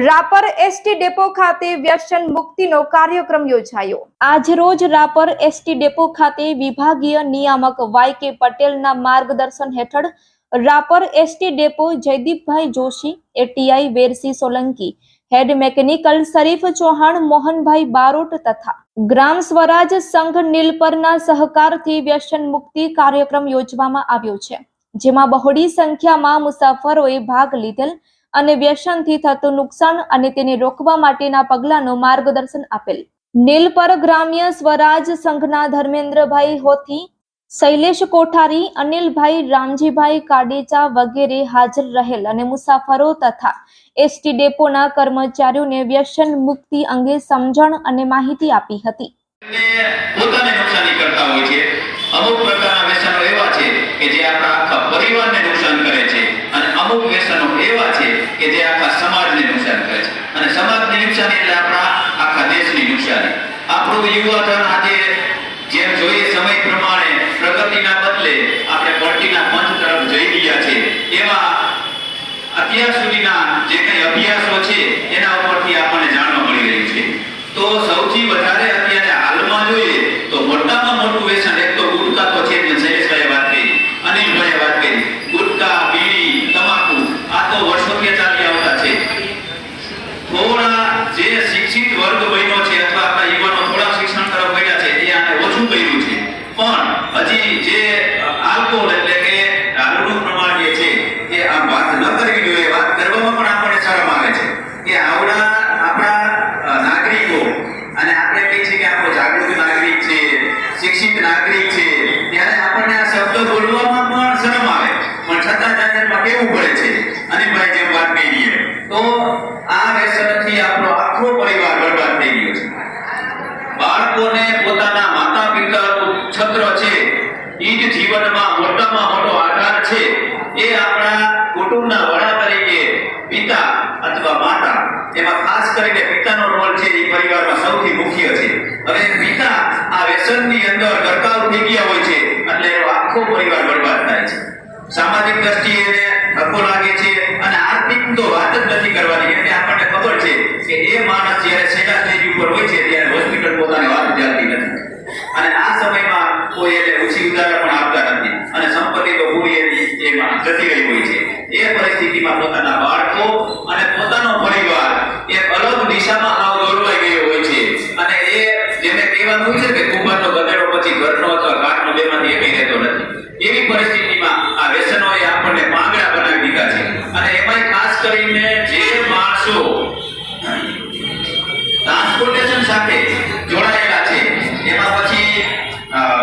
Rapar ST depot ખાતે વ્યસન મુક્તિનો કાર્યક્રમ યોજાયો. આજ રોજ રાપર એસટી ડેપો ખાતે વિભાગીય નિયામક વાય કે પટેલના માર્ગદર્શન હેઠળ Rapar ST depot Jaydeepbhai Joshi, ATI Versi Solanki, head mechanical Sharif Chauhan, Mohanbhai Barot તથા ગ્રામ સ્વરાજ સંઘ નીલપરના સહકારથી વ્યસન મુક્તિ કાર્યક્રમ યોજવામાં આવ્યો છે. જેમાં બહોળી સંખ્યામાં મુસાફરોએ ભાગ લીધેલ અને વ્યસનથી થતું નુકસાન અને તેને રોકવા માટેના પગલાંનું માર્ગદર્શન આપેલ. નીલપર ગ્રામ્ય સ્વરાજ સંઘના ધર્મેન્દ્રભાઈ હોથી, શૈલેષ કોઠારી, અનિલભાઈ રામજીભાઈ કાડેચા વગેરે હાજર રહેલ અને મુસાફરો તથા એસટી ડેપોના કર્મચારીઓને વ્યસન મુક્તિ અંગે સમજણ અને માહિતી આપી હતી. અમુક પ્રકારના વ્યસનો એવા છે કે જે આપણા આખા પરિવારને નુકસાન કરે છે અને વ્યસનો એવા છે કે જે આખા સમાજને નુકસાન કરે છે. અને સમાજની નુકસાની એટલે આપણા આખા દેશની નુકસાની. આપણું યુવાધન આજે જેમ જોઈએ સમય પ્રમાણે પ્રગતિના બદલે આપણે પડતીના પંથ તરફ જઈ રહ્યા છે એવા અત્યાર સુધીના જે કંઈ અભ્યાસો છે એના ઉપરથી આપણને જાણવા મળી રહ્યું છે તો સૌથી વધારે અત્યારે હાલમાં જોઈએ તો મોટામાં મોટું વ્યસન એક તો ગુટકા તો છે જ શૈલેષભાઈએ વાત કરી અનિલભાઈએ વાત કરી ગુટકા બીડી તમાકુ આ તો વર્ષોથી ચાલી આવતા છે થોડા જે શિક્ષિત વર્ગ બન્યો છે અથવા આપણા યુવાનો થોડા શિક્ષણ તરફ વળ્યા છે એ આને ઓછું કર્યું છે પણ હજી જે આલ્કોહોલ એટલે કે દારૂનું પ્રમાણ જે છે એ આ વાત ન કરવી જોઈએ વાત કરવામાં પણ આપણને શરમ આવે છે કે આવડા આપણા અ, નાગરિકો અને આપણે કહીએ છીએ કે આપણો જાગૃત નાગરિક છે શિક્ષિત નાગરિક છે. ત્યારે આપણને આ શબ્દ બોલવામાં પણ શરમ આવે. પણ છતાં જાહેરમાં કેવું પડે છે? અનિલભાઈ જેમ વાત કરી છે તો આ વ્યસનથી આપણો આખો પરિવાર બરબાદ થઈ ગયો છે. બાળકોને પોતાના માતા પિતાનું છત્ર છે ઈ જ જીવનમાં મોટામાં મોટો આધાર છે. એ આપણા કુટુંબના વડા તરીકે પિતા અથવા માતા, એમાં ખાસ કરીને પિતાનો રોલ છે એ પરિવારમાં સૌથી મુખ્ય છે. હવે આ અંદર ગરકાવ થઈ ગયા હોય છે, એટલે આખો પરિવાર બરબાદ થાય છે. સામાજિક દ્રષ્ટિએ ધક્કો લાગે છે અને આર્થિક તો વાત જ નથી કરવાની, એટલે આપણને ખબર છે કે એ માણસ જ્યારે છેલ્લા સ્ટેજ ઉપર હોય છે, ત્યારે હોસ્પિટલ પોતાની વાત જાણતી નથી. અને આ સમયમાં કોઈ એને ઓછી ઉતારા પણ આપતા નથી. અને સંપત્તિ તો પૂરી એની એમાં જતી રહી હોય છે. એ પરિસ્થિતિમાં પોતાના બાળકો અને પોતાનો પરિવાર એ અલગ દિશામાં આવ દોરવાઈ ગયો હોય છે. અને એ જેને કહેવાનું છે કે કુંભારનો ગધેડો પછી ઘરનો અથવા ઘાટનો બેમાંથી એકેય રહેતો નથી એવી પરિસ્થિતિમાં આ આપણને પાંગડા બનાવી દીધા છે. અને એમાંય ખાસ કરીને જે માણસો ટ્રાન્સપોર્ટેશન સાથે જોડાયેલા છે, એમાં પછી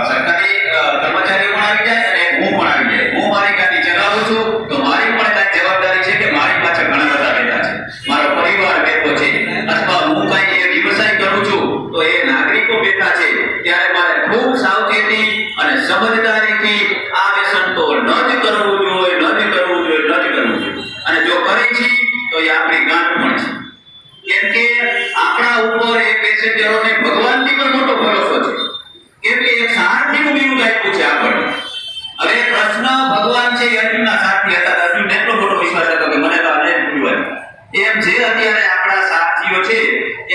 સરકારી કર્મચારીઓ પણ આવી જાય અને હું પણ આવી જાય. હું મારી ગાડી ચલાવું છું, તો મારી પણ કાંઈ જવાબદારી છે કે મારી પાછળ ઘણા બધા બેઠા છે. મારો પરિવાર બેઠો છે. અથવા હું કાંઈ એ વ્યવસાય કરું છું, તો એ નાગરિકો બેઠા છે. ત્યારે મારે ખૂબ સાવચેતી અને સમજદારીથી તો એ આપણી ગાંઠ પણ છે. કેમ કે આપણા ઉપર એ પેસેન્જરોને ભગવાનની પણ મોટો ભરોસો છે. કેમ કે એક સારથીનું બીજું આપ્યું છે આપણને. હવે પ્રશ્ન ભગવાન છે અર્જુનના સાથી હતા અર્જુન એટલો મોટો વિશ્વાસ હતો કે મને તો આને નહીં એમ જે અત્યારે આપણા સાથીઓ છે,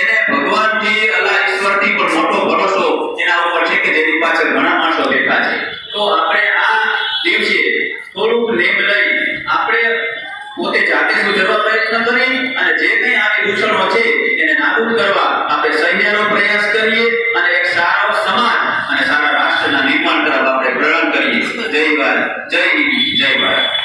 એને ભગવાનથી અલા ઈશ્વરથી પણ મોટો ભરોસો એના ઉપર છે કે જેની પાછળ ઘણા માણસો બેઠા છે. તો આપણે આ દિવસે થોડુંક નેમ સુધરવા પ્રયત્ન કરી અને જે કંઈ આવી દૂષણો છે, એને નાબૂદ કરવા આપણે સૈન્યનો પ્રયાસ કરીએ અને એક સારો સમાજ અને સારા રાષ્ટ્રના નિર્માણ તરફ આપણે પ્રયાણ કરીએ જય ભારત, જય જય ભારત.